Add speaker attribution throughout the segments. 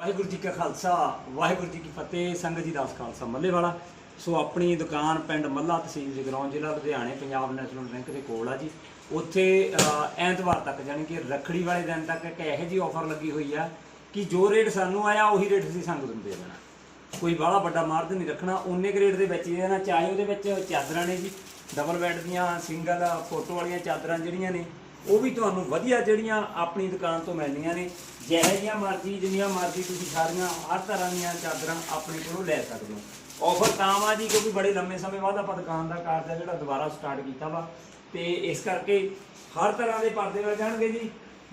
Speaker 1: ਵਾਹਿਗੁਰੂ ਜੀ ਕਾ ਖਾਲਸਾ, ਵਾਹਿਗੁਰੂ ਜੀ ਕੀ ਫਤਿਹ, ਸੰਗਤ ਜੀ ਦਾਸ ਖਾਲਸਾ ਮੱਲੇ ਵਾਲਾ ਸੋ ਆਪਣੀ ਦੁਕਾਨ ਪਿੰਡ ਮੱਲਾ ਤਹਿਸੀਲ ਜਗਰਾਉਂ ਜ਼ਿਲ੍ਹਾ ਲੁਧਿਆਣੇ, ਪੰਜਾਬ ਨੈਸ਼ਨਲ ਬੈਂਕ ਦੇ ਕੋਲ ਆ ਜੀ। ਉੱਥੇ ਐਤਵਾਰ ਤੱਕ ਜਾਣੀ ਕਿ ਰੱਖੜੀ ਵਾਲੇ ਦਿਨ ਤੱਕ ਇੱਕ ਇਹੋ ਜੀ ਆਫਰ ਲੱਗੀ ਹੋਈ ਆ ਕਿ ਜੋ ਰੇਟ ਸਾਨੂੰ ਆਇਆ, ਉਹੀ ਰੇਟ ਅਸੀਂ ਸੰਗਤ ਨੂੰ ਦੇ ਦੇਣਾ ਕੋਈ ਬਾਹਲਾ ਵੱਡਾ ਮਾਰਜ ਨਹੀਂ ਰੱਖਣਾ। ਉਨੇ ਕੁ ਰੇਟ ਦੇ ਵਿੱਚ ਹੀ ਦੇਣਾ ਚਾਹੇ ਉਹਦੇ ਵਿੱਚ ਚਾਦਰਾਂ ਨੇ ਜੀ ਡਬਲ ਬੈੱਡ ਦੀਆਂ ਸਿੰਗਲ ਫੋਟੋ ਵਾਲੀਆਂ ਚਾਦਰਾਂ ਜਿਹੜੀਆਂ ਨੇ ਉਹ ਵੀ ਤੁਹਾਨੂੰ ਵਧੀਆ ਜਿਹੜੀਆਂ ਆਪਣੀ ਦੁਕਾਨ ਤੋਂ ਮਿਲਣੀਆਂ ਨੇ, ਜਿਹੇ ਜਿਹੀਆਂ ਮਰਜ਼ੀ, ਜਿੰਨੀਆਂ ਮਰਜ਼ੀ ਤੁਸੀਂ ਸਾਰੀਆਂ, ਹਰ ਤਰ੍ਹਾਂ ਦੀਆਂ ਚਾਦਰਾਂ ਆਪਣੇ ਕੋਲੋਂ ਲੈ ਸਕਦੇ ਹੋ। ਆਫਰ ਤਾਂ ਵਾ ਜੀ, ਕਿਉਂਕਿ ਬੜੇ ਲੰਮੇ ਸਮੇਂ ਬਾਅਦ ਆਪਾਂ ਦੁਕਾਨ ਦਾ ਕਾਰਜ ਆ ਜਿਹੜਾ ਦੁਬਾਰਾ ਸਟਾਰਟ ਕੀਤਾ ਵਾ। ਤੇ ਇਸ ਕਰਕੇ ਹਰ ਤਰ੍ਹਾਂ ਦੇ ਪਰਦੇ ਮਿਲ ਜਾਣਗੇ ਜੀ।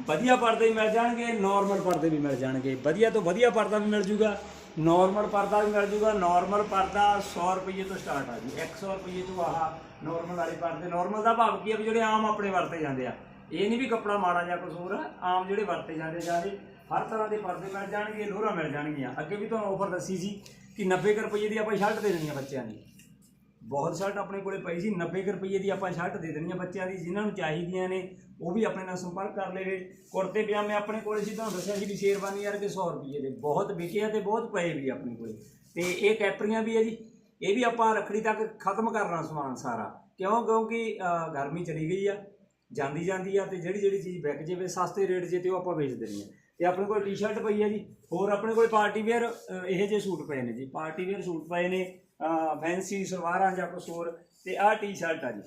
Speaker 1: ਵਧੀਆ ਪਰਦੇ ਵੀ ਮਿਲ ਜਾਣਗੇ ਨਾਰਮਲ ਪਰਦੇ ਵੀ ਮਿਲ ਜਾਣਗੇ। ਵਧੀਆ ਤੋਂ ਵਧੀਆ ਪਰਦਾ ਵੀ ਮਿਲ ਜੂਗਾ ਨਾਰਮਲ ਪਰਦਾ ਵੀ ਮਿਲ ਜੂਗਾ। ਨਾਰਮਲ ਪਰਦਾ 100 ਰੁਪਏ ਤੋਂ ਸਟਾਰਟ ਆ ਜੀ। 100 ਰੁਪਏ ਤੋਂ ਆਹ ਨਾਰਮਲ ਵਾਲੇ ਪਰਦੇ। ਨਾਰਮਲ ਦਾ ਭਾਵ ਕੀ ਆ ਵੀ ਜਿਹੜੇ ਆਮ ਆਪਣੇ ਵਰਤੇ ਜਾਂਦੇ ਆ। ਇਹ ਨਹੀਂ ਵੀ ਕੱਪੜਾ ਮਾੜਾ ਜਾਂ ਕਸੂਰ, ਆਮ ਜਿਹੜੇ ਵਰਤੇ ਜਾਂਦੇ ਜਾਂਦੇ ਹਰ ਤਰ੍ਹਾਂ ਦੇ ਪਰਦੇ ਮਿਲ ਜਾਣਗੇ, ਲੋਹਰਾ ਮਿਲ ਜਾਣਗੀਆਂ। ਅੱਗੇ ਵੀ ਤੁਹਾਨੂੰ ਆਫਰ ਦੱਸੀ ਸੀ ਕਿ 90 ਕੁ ਰੁਪਏ ਦੀ ਆਪਾਂ ਸ਼ਰਟ ਦੇ ਦੇਣੀ ਆ ਬੱਚਿਆਂ ਦੀ। ਬਹੁਤ ਸ਼ਰਟ ਆਪਣੇ ਕੋਲੇ ਪਈ ਸੀ 90 ਕੁ ਰੁਪਏ ਦੀ ਆਪਾਂ ਸ਼ਰਟ ਦੇ ਦੇਣੀ ਆ ਬੱਚਿਆਂ ਦੀ, ਜਿਨ੍ਹਾਂ ਨੂੰ ਚਾਹੀਦੀਆਂ ਨੇ, ਉਹ ਵੀ ਆਪਣੇ ਨਾਲ ਸੰਪਰਕ ਕਰ ਲਵੇ ਕੁੜਤੇ, ਪਜਾਮੇ ਆਪਣੇ ਕੋਲੇ ਸੀ, ਤੁਹਾਨੂੰ ਦੱਸਿਆ ਸੀ ਵੀ ਸ਼ੇਰਵਾਨੀ ਯਾਰ ਕਿ 100 ਰੁਪਏ ਦੇ। ਬਹੁਤ ਵਿਕੇ ਆ ਤੇ ਬਹੁਤ ਪਏ ਵੀ ਆਪਣੇ ਕੋਲੇ। ਤੇ ਇਹ ਕੈਪਰੀਆਂ ਵੀ ਹੈ ਜੀ। ਇਹ ਵੀ ਆਪਾਂ ਰੱਖੜੀ ਤੱਕ ਖਤਮ ਕਰਨਾ ਸਮਾਨ ਸਾਰਾ। ਕਿਉਂ? ਕਿਉਂਕਿ ਗਰਮੀ ਚਲੀ ਗਈ ਆ। ਜਾਂਦੀ ਜਾਂਦੀ ਆ ਤੇ ਜਿਹੜੀ ਜਿਹੜੀ ਚੀਜ਼ ਵਿਕ ਜਾਵੇ, ਸਸਤੇ ਰੇਟ 'ਚ ਤੇ ਉਹ ਆਪਾਂ ਵੇਚ ਦਿੰਦੇ ਆ। ਤੇ ਆਪਣੇ ਕੋਲ ਟੀ-ਸ਼ਰਟ ਪਈ ਆ ਜੀ, ਹੋਰ ਆਪਣੇ ਕੋਲ ਪਾਰਟੀ ਵੇਅਰ ਇਹੋ ਜਿਹੇ ਸੂਟ ਪਏ ਨੇ ਜੀ। ਪਾਰਟੀ ਵੇਅਰ ਸੂਟ ਪਏ ਨੇ ਫੈਂਸੀ ਸਲਵਾਰਾਂ ਜਾਂ ਕੁਛ ਹੋਰ, ਤੇ ਆਹ ਟੀ-ਸ਼ਰਟ ਆ ਜੀ।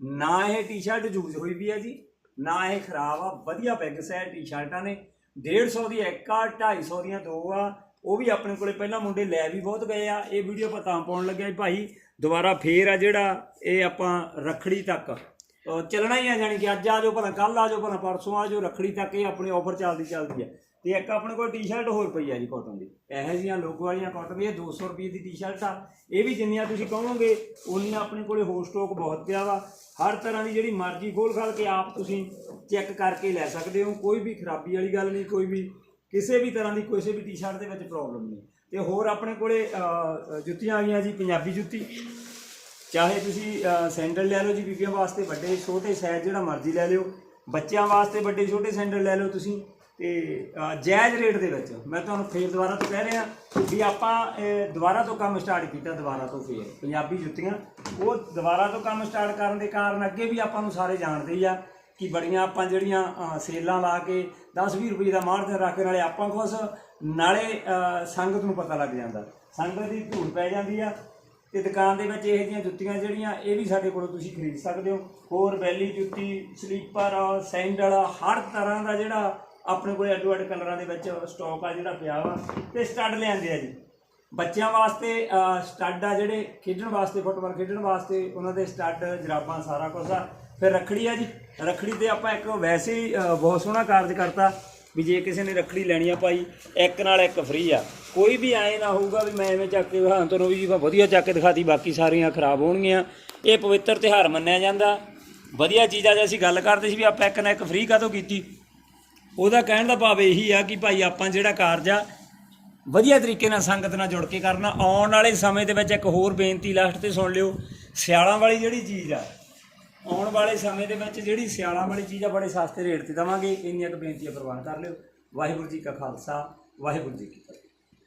Speaker 1: ਨਾ ਇਹ ਟੀ-ਸ਼ਰਟ ਯੂਜ਼ ਹੋਈ ਵੀ ਆ ਜੀ, ਨਾ ਇਹ ਖਰਾਬ ਆ, ਵਧੀਆ ਪੈਗਸ ਹੈ ਟੀ-ਸ਼ਰਟਾਂ ਨੇ। 150 ਦੀ ਇੱਕ ਆ 250 ਦੀਆਂ ਦੋ ਆ, ਉਹ ਵੀ ਆਪਣੇ ਕੋਲੇ ਪਹਿਲਾਂ ਮੁੰਡੇ ਲੈ ਵੀ ਬਹੁਤ ਗਏ ਆ। ਇਹ ਵੀਡੀਓ ਪਤਾ ਪਾਉਣ ਲੱਗਿਆ ਭਾਈ, ਦੁਬਾਰਾ ਫੇਰ ਆ ਜਿਹੜਾ ਇਹ ਆਪਾਂ ਰੱਖੜੀ ਤੱਕ। ਅਹ ਚੱਲਣਾ ਹੀ ਆ ਜਾਣੀ ਕਿ ਅੱਜ ਆ ਜਾਓ ਭਲਾ ਕੱਲ ਆ ਜਾਓ ਭਲਾ ਪਰਸੋਂ ਆ ਜਾਓ ਰੱਖੜੀ ਤੱਕ ਇਹ ਆਪਣੀ ਆਫਰ ਚੱਲਦੀ ਚੱਲਦੀ ਹੈ ਤੇ ਇੱਕ ਆਪਣੇ ਕੋਲ ਟੀ-ਸ਼ਰਟ ਹੋਰ ਪਈ ਆ ਜੀ ਕਾਟਨ ਦੀ। ਇਹੋ ਜਿਹੀਆਂ ਲੋਗੋ ਵਾਲੀਆਂ ਕਾਟਨ ਦੀ ਇਹ 200 ਰੁਪਏ ਦੀ ਟੀ-ਸ਼ਰਟ ਆ। ਇਹ ਵੀ ਜਿੰਨੀਆਂ ਤੁਸੀਂ ਕਹੋਗੇ ਉਨੀਆਂ ਆਪਣੇ ਕੋਲੇ ਹੋਰ ਸਟਾਕ ਬਹੁਤ ਪਿਆ ਵਾ। ਹਰ ਤਰ੍ਹਾਂ ਦੀ ਜਿਹੜੀ ਮਰਜ਼ੀ ਖੋਲ ਖਾਲ ਕੇ ਆਪ ਤੁਸੀਂ ਚੈੱਕ ਕਰਕੇ ਲੈ ਸਕਦੇ ਹੋ। ਕੋਈ ਵੀ ਖਰਾਬੀ ਵਾਲੀ ਗੱਲ ਨਹੀਂ ਕੋਈ ਵੀ ਕਿਸੇ ਵੀ ਤਰ੍ਹਾਂ ਦੀ ਕਿਸੇ ਵੀ ਟੀ-ਸ਼ਰਟ ਦੇ ਵਿੱਚ ਪ੍ਰੋਬਲਮ ਨਹੀਂ। ਤੇ ਹੋਰ ਆਪਣੇ ਕੋਲੇ ਅਹ, ਜੁੱਤੀਆਂ ਆ ਗਈਆਂ ਜੀ ਪੰਜਾਬੀ ਜੁੱਤੀ। ਚਾਹੇ ਤੁਸੀਂ ਸੈਂਡਲ ਲੈ ਲਓ ਜੀ ਬੀਬੀਆਂ ਵਾਸਤੇ ਵੱਡੇ, ਛੋਟੇ ਸਾਈਜ਼ ਜਿਹੜਾ ਮਰਜ਼ੀ ਲੈ ਲਿਓ। ਬੱਚਿਆਂ ਵਾਸਤੇ ਵੱਡੇ, ਛੋਟੇ ਸੈਂਡਲ ਲੈ ਲਓ ਤੁਸੀਂ। ਤੇ ਜਾਇਜ਼ ਰੇਟ ਦੇ ਵਿੱਚ, ਮੈਂ ਤੁਹਾਨੂੰ ਫੇਰ ਦੁਬਾਰਾ ਤੋਂ ਕਹਿ ਰਿਹਾ ਵੀ ਆਪਾਂ ਦੁਬਾਰਾ ਤੋਂ ਕੰਮ ਸਟਾਰਟ ਕੀਤਾ, ਦੁਬਾਰਾ ਤੋਂ ਫੇਰ। ਪੰਜਾਬੀ ਜੁੱਤੀਆਂ, ਉਹ ਦੁਬਾਰਾ ਤੋਂ ਕੰਮ ਸਟਾਰਟ ਕਰਨ ਦੇ ਕਾਰਨ ਅੱਗੇ ਵੀ ਆਪਾਂ ਨੂੰ ਸਾਰੇ ਜਾਣਦੇ ਹੀ ਆ ਕਿ ਬੜੀਆਂ ਆਪਾਂ ਜਿਹੜੀਆਂ ਸੇਲਾਂ ਲਾ ਕੇ 10-20 ਰੁਪਏ ਦਾ ਮਾਰਜਨ ਰੱਖ ਕੇ ਨਾਲੇ ਆਪਾਂ ਖੁਸ਼, ਨਾਲੇ ਸੰਗਤ ਨੂੰ ਪਤਾ ਲੱਗ ਜਾਂਦਾ। ਸੰਗਤ ਦੀ ਧੂੜ ਪੈ ਜਾਂਦੀ ਆ। ਤੇ ਦੁਕਾਨ ਦੇ ਵਿੱਚ ਇਹ ਜਿਹੀਆਂ ਜੁੱਤੀਆਂ ਜਿਹੜੀਆਂ, ਇਹ ਵੀ ਸਾਡੇ ਕੋਲੋਂ ਤੁਸੀਂ ਖਰੀਦ ਸਕਦੇ ਹੋ। ਹੋਰ ਵੈਲੀ ਜੁੱਤੀ, ਸਲੀਪਰ ਸੈਂਡਲ ਹਰ ਤਰ੍ਹਾਂ ਦਾ ਜਿਹੜਾ ਆਪਣੇ ਕੋਲ ਅੱਡੋ ਅੱਡ ਕਲਰਾਂ ਦੇ ਵਿੱਚ ਸਟਾਕ ਆ ਜਿਹੜਾ ਪਿਆ ਵਾ, ਤੇ ਸਟੱਡ ਲਿਆਂਦੇ ਆ ਜੀ। ਬੱਚਿਆਂ ਵਾਸਤੇ ਸਟੱਡ ਆ ਜਿਹੜੇ ਖੇਡਣ ਵਾਸਤੇ ਫੁੱਟਬਾਲ ਖੇਡਣ ਵਾਸਤੇ, ਉਹਨਾਂ ਦੇ ਸਟੱਡ ਜਰਾਬਾਂ, ਸਾਰਾ ਕੁਝ ਆ। ਫਿਰ ਰੱਖੜੀ ਆ ਜੀ। ਰੱਖੜੀ ਤੇ ਆਪਾਂ ਇੱਕ ਵੈਸੇ ਹੀ ਬਹੁਤ ਸੋਹਣਾ ਕਾਰਜ ਕਰਤਾ। ਵੀ ਜੇ ਕਿਸੇ ਨੇ ਰੱਖੜੀ ਲੈਣੀ ਆ ਭਾਈ, ਇੱਕ ਨਾਲ ਇੱਕ ਫ੍ਰੀ ਆ। ਕੋਈ ਵੀ ਐ ਨਾ ਹੋਊਗਾ ਵੀ ਮੈਂ ਐਵੇਂ ਚੱਕ ਕੇ ਹਾਂ ਤੁਹਾਨੂੰ ਵੀ ਜੀ ਵਧੀਆ ਚੱਕ ਕੇ ਦਿਖਾਤੀ, ਬਾਕੀ ਸਾਰੀਆਂ ਖਰਾਬ ਹੋਣਗੀਆਂ। ਇਹ ਪਵਿੱਤਰ ਤਿਉਹਾਰ ਮੰਨਿਆ ਜਾਂਦਾ। ਵਧੀਆ ਚੀਜ਼ਾਂ ਜੇ ਅਸੀਂ ਗੱਲ ਕਰਦੇ ਸੀ ਵੀ ਆਪਾਂ ਇੱਕ ਨਾ ਇੱਕ ਫ੍ਰੀ ਕਾਹਤੋਂ ਕੀਤੀ? ਉਹਦਾ ਕਹਿਣ ਦਾ ਭਾਵ ਇਹੀ ਆ ਕਿ ਭਾਈ ਆਪਾਂ ਜਿਹੜਾ ਕਾਰਜ ਆ, ਵਧੀਆ ਤਰੀਕੇ ਨਾਲ ਸੰਗਤ ਨਾਲ ਜੁੜ ਕੇ ਕਰਨਾ, ਆਉਣ ਵਾਲੇ ਸਮੇਂ ਦੇ ਵਿੱਚ ਇੱਕ ਹੋਰ ਬੇਨਤੀ ਲਾਸਟ ਤੇ ਸੁਣ ਲਿਓ, ਸਿਆਲਾਂ ਵਾਲੀ ਜਿਹੜੀ ਚੀਜ਼ ਆ ਆਉਣ ਵਾਲੇ ਸਮੇਂ ਦੇ ਵਿੱਚ ਜਿਹੜੀ ਸਿਆਲਾਂ ਵਾਲੀ ਚੀਜ਼ ਆ, ਬੜੇ ਸਸਤੇ ਰੇਟ ਤੇ ਦਵਾਂਗੇ। ਇੰਨੀਆਂ ਕੁ ਬੇਨਤੀਆਂ ਪ੍ਰਵਾਨ ਕਰ ਲਿਓ। ਵਾਹਿਗੁਰੂ ਜੀ ਕਾ ਖਾਲਸਾ, ਵਾਹਿਗੁਰੂ ਜੀ ਕੀ ਫਤਿਹ।